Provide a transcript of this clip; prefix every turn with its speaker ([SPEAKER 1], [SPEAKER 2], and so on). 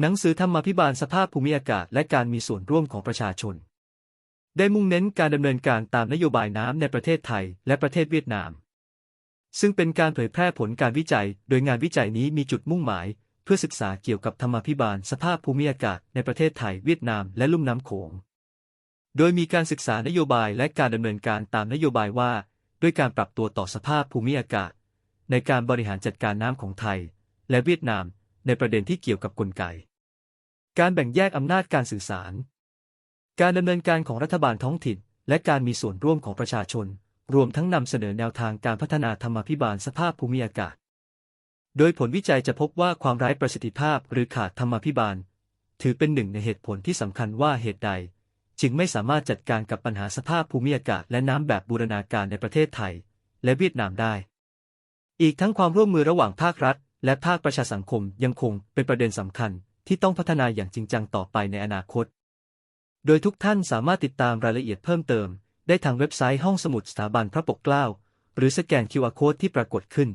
[SPEAKER 1] หนังสือธรรมาภิบาลสภาพภูมิอากาศและการมีส่วนร่วมของประชาชน ได้มุ่งเน้นการดำเนินการตามนโยบายน้ำในประเทศไทยและประเทศเวียดนาม ซึ่งเป็นการเผยแพร่ผลการวิจัย โดยงานวิจัยนี้มีจุดมุ่งหมาย เพื่อศึกษาเกี่ยวกับธรรมาภิบาลสภาพภูมิอากาศในประเทศไทยเวียดนามและลุ่มน้ำโขง โดยมีการศึกษานโยบายและการดำเนินการตามนโยบายว่า ด้วยการปรับตัวต่อสภาพภูมิอากาศ ในการบริหารจัดการน้ำของไทย และเวียดนาม ในประเด็นที่เกี่ยวกับกลไก การแบ่งแยกอำนาจการสื่อสาร การดำเนินการของรัฐบาลท้องถิ่น และการมีส่วนร่วมของประชาชน รวมทั้งนำเสนอแนวทางการพัฒนาธรรมาภิบาลสภาพภูมิอากาศ โดยผลวิจัยจะพบว่าความไร้ประสิทธิภาพหรือขาดธรรมาภิบาล ถือเป็นหนึ่งในเหตุผลที่สำคัญว่าเหตุใด จึงไม่สามารถจัดการกับปัญหาสภาพภูมิอากาศ และน้ำแบบบูรณาการในประเทศไทย และเวียดนามได้ อีกทั้งความร่วมมือระหว่างภาครัฐ และภาคประชาสังคมยังคงเป็นประเด็นสำคัญที่ต้องพัฒนาอย่างจริงจังต่อไปในอนาคต โดยทุกท่านสามารถติดตามรายละเอียดเพิ่มเติม ได้ทางเว็บไซต์ห้องสมุดสถาบันพระปกเกล้า หรือสแกน QR Code ที่ปรากฏขึ้น